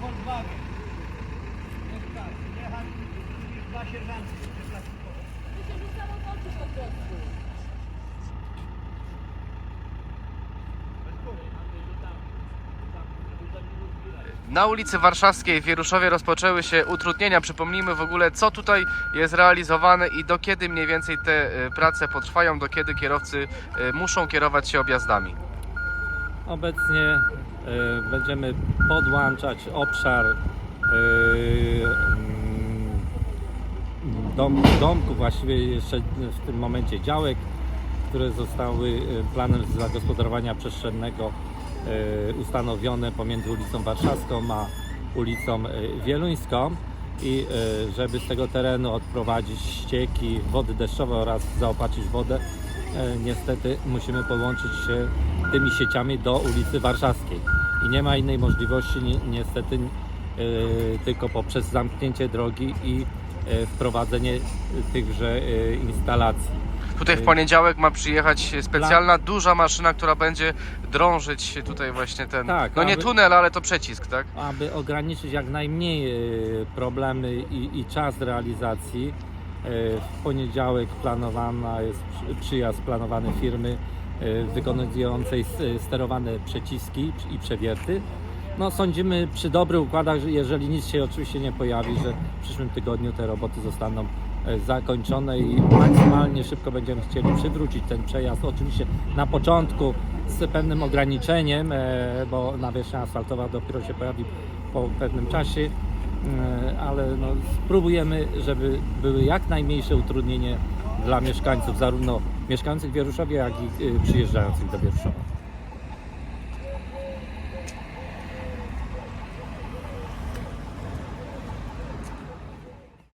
Volkswagen. Jest tak, jechać i dwa sierżanty. przeplastikowe. To się rzucało w oczy po prostu. Na ulicy Warszawskiej w Wieruszowie rozpoczęły się utrudnienia. Przypomnijmy w ogóle, co tutaj jest realizowane i do kiedy mniej więcej te y, prace potrwają, do kiedy kierowcy y, muszą kierować się objazdami. Obecnie będziemy podłączać obszar e, mm, dom, domku, właściwie jeszcze w tym momencie działek, które zostały e, planem zagospodarowania przestrzennego ustanowione pomiędzy ulicą Warszawską a ulicą Wieluńską. I żeby z tego terenu odprowadzić ścieki, wody deszczowe oraz zaopatrzyć wodę, niestety musimy podłączyć się tymi sieciami do ulicy Warszawskiej. I nie ma innej możliwości ni- niestety e, tylko poprzez zamknięcie drogi i e, wprowadzenie tychże e, instalacji. Tutaj w poniedziałek ma przyjechać specjalna duża maszyna, która będzie drążyć tutaj właśnie ten, Tak, no nie aby- tunel, ale to przecisk, tak? aby ograniczyć jak najmniej problemy i, i czas realizacji. E, W poniedziałek planowana jest przy- przyjazd planowanej firmy e, wykonującej s- sterowane przeciski i przewierty. No sądzimy przy dobrych układach, że jeżeli nic się oczywiście nie pojawi, że w przyszłym tygodniu te roboty zostaną e, zakończone i maksymalnie szybko będziemy chcieli przywrócić ten przejazd. Oczywiście na początku z pewnym ograniczeniem, e, bo nawierzchnia asfaltowa dopiero się pojawi po pewnym czasie, e, ale no, spróbujemy, żeby były jak najmniejsze utrudnienie dla mieszkańców, zarówno mieszkających w Wieruszowie, jak i e, przyjeżdżających do Wieruszowa.